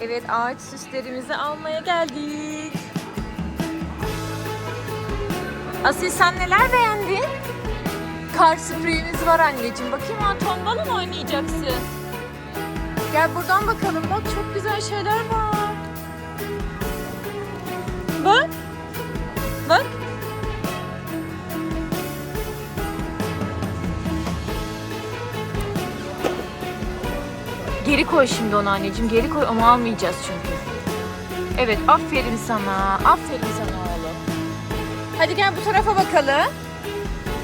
Evet ağaç süslerimizi almaya geldik. Asil sen neler beğendin? Kar spreyimiz var anneciğim. Bakayım ha tombala mı oynayacaksın? Gel buradan bakalım. Bak çok güzel şeyler var. Geri koy şimdi onu anneciğim. Geri koy. Onu almayacağız çünkü. Evet aferin sana. Aferin sana oğlum. Hadi gel bu tarafa bakalım.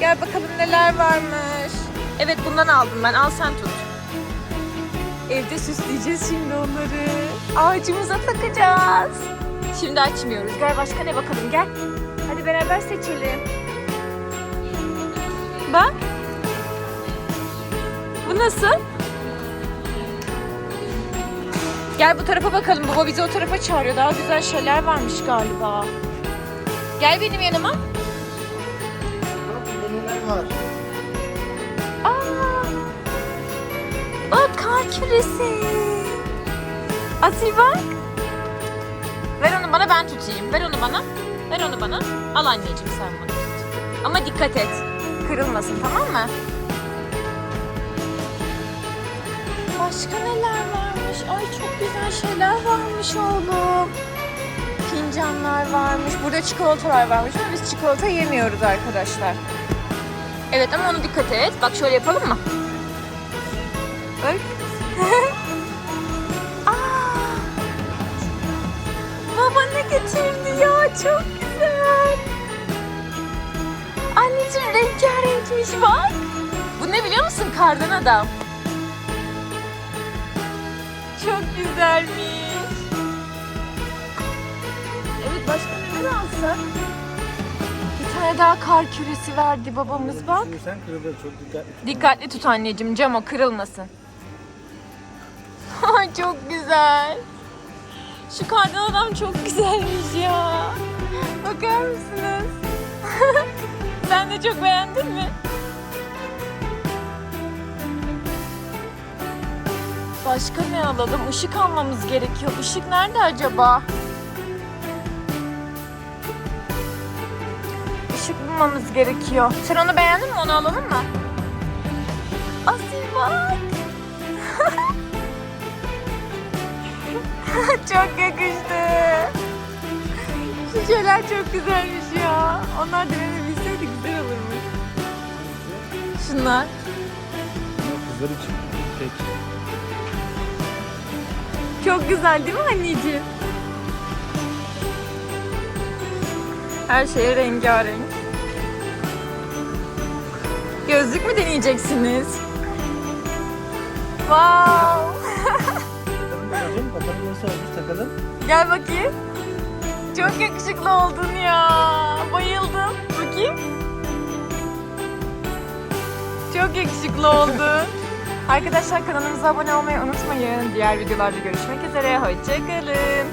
Gel bakalım neler varmış. Evet bundan aldım ben. Al sen tut. Evde süsleyeceğiz şimdi onları. Ağacımıza takacağız. Şimdi açmıyoruz. Gel başka ne bakalım gel. Hadi beraber seçelim. Bak. Bu nasıl? Gel bu tarafa bakalım. Baba bizi o tarafa çağırıyor. Daha güzel şeyler varmış galiba. Gel benim yanıma. Bak neler var. Aa! Bak kar küresi. Asil bak. Ver onu bana ben tutayım. Ver onu bana. Ver onu bana. Al anneciğim sen bunu. Ama dikkat et. Kırılmasın tamam mı? Başka neler varmış? Ay çok güzel şeyler varmış oğlum. Fincanlar varmış. Burada çikolatalar varmış ama biz çikolata yemiyoruz arkadaşlar. Evet ama onu dikkat et. Bak şöyle yapalım mı? Aa! Baba ne getirdi ya? Çok güzel. Anneciğim rengarenkmiş bak. Bu ne biliyor musun? Kardan adam. Çok güzelmiş. Evet başka neler alsak? Bir tane daha kar küresi verdi babamız bak. Sen kırılır çok dikkatli. Dikkatli tut anneciğim cam o kırılmasın. Ay çok güzel. Şu kardan adam çok güzelmiş ya. Bakar mısınız? Sen de çok beğendin mi? Başka ne alalım? Işık almamız gerekiyor. Işık nerede acaba? Işık bulmamız gerekiyor. Sen onu beğendin mi? Onu alalım mı? Asil bak. çok yakıştı. Şu şeyler çok güzelmiş ya. Onlar denenebilseydi güzel olurmuş. Şunlar. Kızlar için. Peki. Çok güzel değil mi anneciğim? Her şey rengarenk. Gözlük mü deneyeceksiniz? Wow! Gel bakayım. Çok yakışıklı oldun ya. Bayıldım. Bakayım. Çok yakışıklı oldun. Arkadaşlar kanalımıza abone olmayı unutmayın. Diğer videolarda görüşmek üzere. Hoşçakalın.